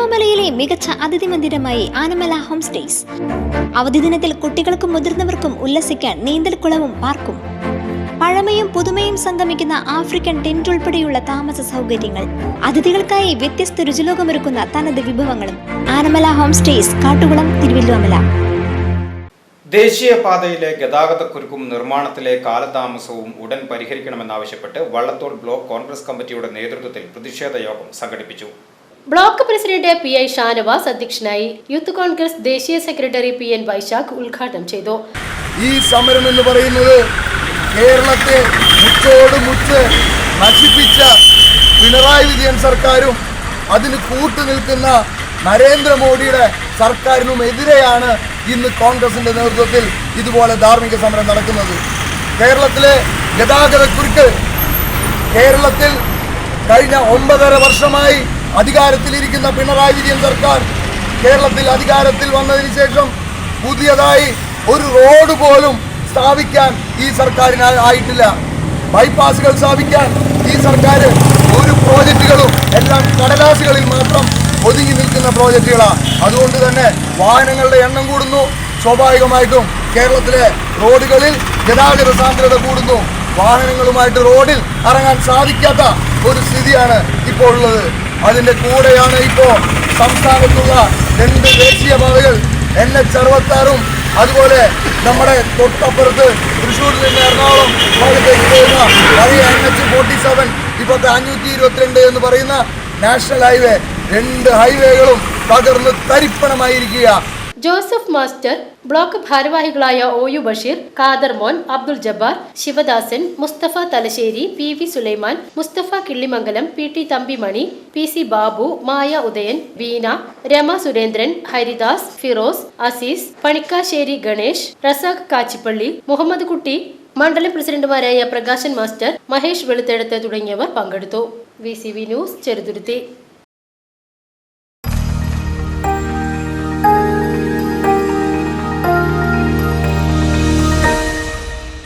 തിരുവല്ലോമലയിലെ മികച്ച അതിഥി മന്ദിരമായി Anamala home stays. അവധി ദിനത്തിൽ കുട്ടികൾക്കും മുതിർന്നവർക്കും ഉല്ലസിക്കാൻ നീന്തൽക്കുളവും പാർക്കും. പഴമയും പുതുമയും സംഗമിക്കുന്ന ആഫ്രിക്കൻ ടെന്റ് ഉൾപ്പെടെയുള്ള താമസ സൗകര്യങ്ങൾ. അതിഥികൾക്കായി വ്യത്യസ്ത രുചിലോകമൊരുക്കുന്ന തനത് വിഭവങ്ങളും. ആനമല ഹോം സ്റ്റേസ് കാട്ടുകുളം തിരുവല്ലോമല ദേശീയപാതയിലെ ഗതാഗതക്കുരുക്കും നിർമ്മാണത്തിലെ കാലതാമസവും ഉടൻ പരിഹരിക്കണമെന്നാവശ്യപ്പെട്ട് വള്ളത്തോൾ ബ്ലോക്ക് കോൺഗ്രസ് കമ്മിറ്റിയുടെ നേതൃത്വത്തിൽ പ്രതിഷേധ യോഗം സംഘടിപ്പിച്ചു. Block president P I Shanavas അധ്യക്ഷനായി യൂത്ത് കോൺഗ്രസ് ദേശീയ സെക്രട്ടറി പി എൻ വൈശാഖ് ഉദ്ഘാടനം ചെയ്തു. ഈ സമരം എന്ന് പറയുന്നത് കേരളത്തെ മുച്ചോട് മുച്ച് നശിപ്പിച്ച പിണറായി വിജയൻ സർക്കാരും അതിന് കൂട്ടു നിൽക്കുന്ന നരേന്ദ്രമോദിയുടെ സർക്കാരിനും എതിരെയാണ് ഇന്ന് കോൺഗ്രസിന്റെ നേതൃത്വത്തിൽ ഇതുപോലെ ധാർമ്മിക സമരം നടക്കുന്നത്. കേരളത്തിലെ ഗതാഗത കുരുക്ക് കേരളത്തിൽ കഴിഞ്ഞ ഒമ്പതര വർഷമായി അധികാരത്തിലിരിക്കുന്ന പിണറായി വിജയൻ സർക്കാർ കേരളത്തിൽ അധികാരത്തിൽ വന്നതിന് ശേഷം പുതിയതായി ഒരു റോഡ് പോലും സ്ഥാപിക്കാൻ ഈ സർക്കാരിന് ആയിട്ടില്ല. ബൈപ്പാസുകൾ സ്ഥാപിക്കാൻ ഈ സർക്കാർ ഒരു പ്രോജക്റ്റുകളും എല്ലാം കടലാസുകളിൽ മാത്രം ഒതുങ്ങി നിൽക്കുന്ന പ്രോജക്റ്റുകളാണ് അതുകൊണ്ട് തന്നെ വാഹനങ്ങളുടെ എണ്ണം കൂടുന്നു. സ്വാഭാവികമായിട്ടും കേരളത്തിലെ റോഡുകളിൽ ഗതാഗത സാന്ദ്രത കൂടുന്നു. വാഹനങ്ങളുമായിട്ട് റോഡിൽ ഇറങ്ങാൻ സാധിക്കാത്ത ഒരു സ്ഥിതിയാണ് ഇപ്പോൾ ഉള്ളത് അതിന്റെ കൂടെയാണ് ഇപ്പോൾ സംസ്ഥാനത്തുള്ള രണ്ട് ദേശീയപാതകൾ എൻ എച്ച് അറുപത്താറും അതുപോലെ നമ്മുടെ തൊട്ടപ്പുറത്ത് തൃശ്ശൂരിൽ നിന്ന് എറണാകുളം ഭാഗത്തേക്ക് പോകുന്ന പഴയ എൻ എച്ച് ഫോർട്ടി സെവൻ ഇപ്പോഴത്തെ അഞ്ഞൂറ്റി ഇരുപത്തിരണ്ട് എന്ന് പറയുന്ന നാഷണൽ ഹൈവേ രണ്ട് ഹൈവേകളും തകർന്ന് തരിപ്പണമായിരിക്കുക ജോസഫ് മാസ്റ്റർ ബ്ലോക്ക് ഭാരവാഹികളായ O U Basheer Khader Mon Abdul Jabbar Sivadasan Musthafa Thalassery P V Sulaiman Musthafa Killimangalam P T Thampimani P C Babu Maya Udayan Beena Rema Surendran Haridas Firoz Azeez Panikkassery Ganesh Razak Kachippally Muhammed Kutty മണ്ഡലം പ്രസിഡന്റുമാരായ Prakashan master Mahesh Veluthedath തുടങ്ങിയവർ പങ്കെടുത്തു. V C V news Cheruthuruthy.